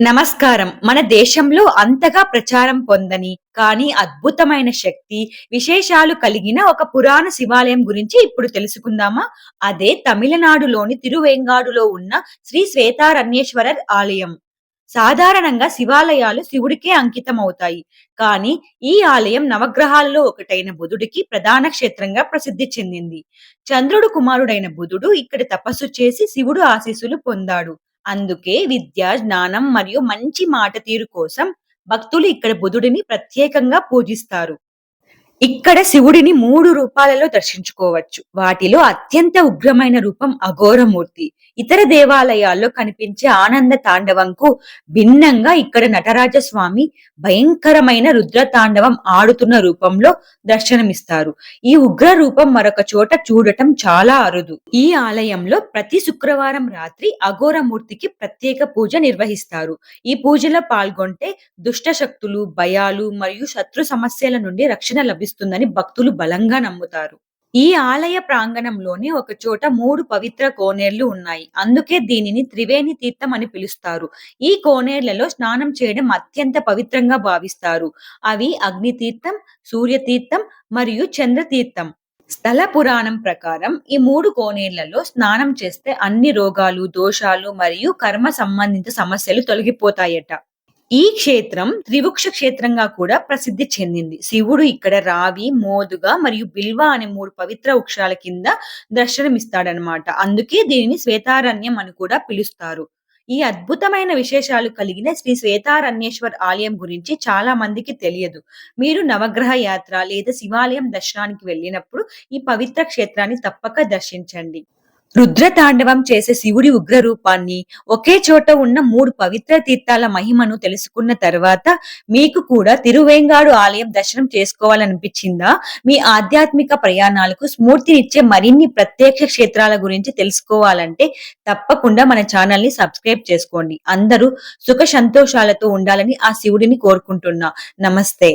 నమస్కారం. మన దేశంలో అంతగా ప్రచారం పొందని కానీ అద్భుతమైన శక్తి విశేషాలు కలిగిన ఒక పురాణ శివాలయం గురించి ఇప్పుడు తెలుసుకుందామా? అదే తమిళనాడులోని తిరువేంగాడులో ఉన్న శ్రీ శ్వేతారణ్యేశ్వరర్ ఆలయం. సాధారణంగా శివాలయాలు శివుడికే అంకితమవుతాయి. కానీ ఈ ఆలయం నవగ్రహాలలో ఒకటైన బుధుడికి ప్రధాన క్షేత్రంగా ప్రసిద్ధి చెందింది. చంద్రుడు కుమారుడైన బుధుడు ఇక్కడ తపస్సు చేసి శివుడు ఆశీస్సులు పొందాడు. అందుకే విద్య, జ్ఞానం మరియు మంచి మాట తీరు కోసం భక్తులు ఇక్కడ బుధుడిని ప్రత్యేకంగా పూజిస్తారు. ఇక్కడ శివుడిని మూడు రూపాలలో దర్శించుకోవచ్చు. వాటిలో అత్యంత ఉగ్రమైన రూపం అఘోరమూర్తి. ఇతర దేవాలయాల్లో కనిపించే ఆనంద తాండవంకు భిన్నంగా ఇక్కడ నటరాజస్వామి భయంకరమైన రుద్ర తాండవం ఆడుతున్న రూపంలో దర్శనమిస్తారు. ఈ ఉగ్ర రూపం మరొక చోట చూడటం చాలా అరుదు. ఈ ఆలయంలో ప్రతి శుక్రవారం రాత్రి అఘోరమూర్తికి ప్రత్యేక పూజ నిర్వహిస్తారు. ఈ పూజలో పాల్గొంటే దుష్ట శక్తులు, భయాలు మరియు శత్రు సమస్యల నుండి రక్షణ లభిస్తుందని భక్తులు బలంగా నమ్ముతారు. ఈ ఆలయ ప్రాంగణంలోని ఒక చోట మూడు పవిత్ర కోనేర్లు ఉన్నాయి. అందుకే దీనిని త్రివేణి తీర్థం అని పిలుస్తారు. ఈ కోనేర్లలో స్నానం చేయడం అత్యంత పవిత్రంగా భావిస్తారు. అవి అగ్ని తీర్థం, సూర్య తీర్థం మరియు చంద్ర తీర్థం. స్థల పురాణం ప్రకారం ఈ మూడు కోనేళ్ళలో స్నానం చేస్తే అన్ని రోగాలు, దోషాలు మరియు కర్మ సంబంధిత సమస్యలు తొలగిపోతాయట. ఈ క్షేత్రం త్రివృక్ష క్షేత్రంగా కూడా ప్రసిద్ధి చెందింది. శివుడు ఇక్కడ రావి, మోదుగ మరియు బిల్వ అనే మూడు పవిత్ర వృక్షాల కింద దర్శనమిస్తాడనమాట. అందుకే దీనిని శ్వేతారణ్యం అని కూడా పిలుస్తారు. ఈ అద్భుతమైన విశేషాలు కలిగిన శ్రీ శ్వేతారణ్యేశ్వర్ ఆలయం గురించి చాలా మందికి తెలియదు. మీరు నవగ్రహ యాత్ర లేదా శివాలయం దర్శనానికి వెళ్ళినప్పుడు ఈ పవిత్ర క్షేత్రాన్ని తప్పక దర్శించండి. రుద్ర తాండవం చేసే శివుడి ఉగ్ర రూపాన్ని ఒకే చోట ఉన్న మూడు పవిత్ర తీర్థాల మహిమను తెలుసుకున్న తర్వాత మీకు కూడా తిరువేంగాడు ఆలయం దర్శనం చేసుకోవాలనిపించిందా? మీ ఆధ్యాత్మిక ప్రయాణాలకు స్ఫూర్తినిచ్చే మరిన్ని ప్రత్యక్ష క్షేత్రాల గురించి తెలుసుకోవాలంటే తప్పకుండా మన ఛానల్ని సబ్స్క్రైబ్ చేసుకోండి. అందరూ సుఖ సంతోషాలతో ఉండాలని ఆ శివుడిని కోరుకుంటున్నా. నమస్తే.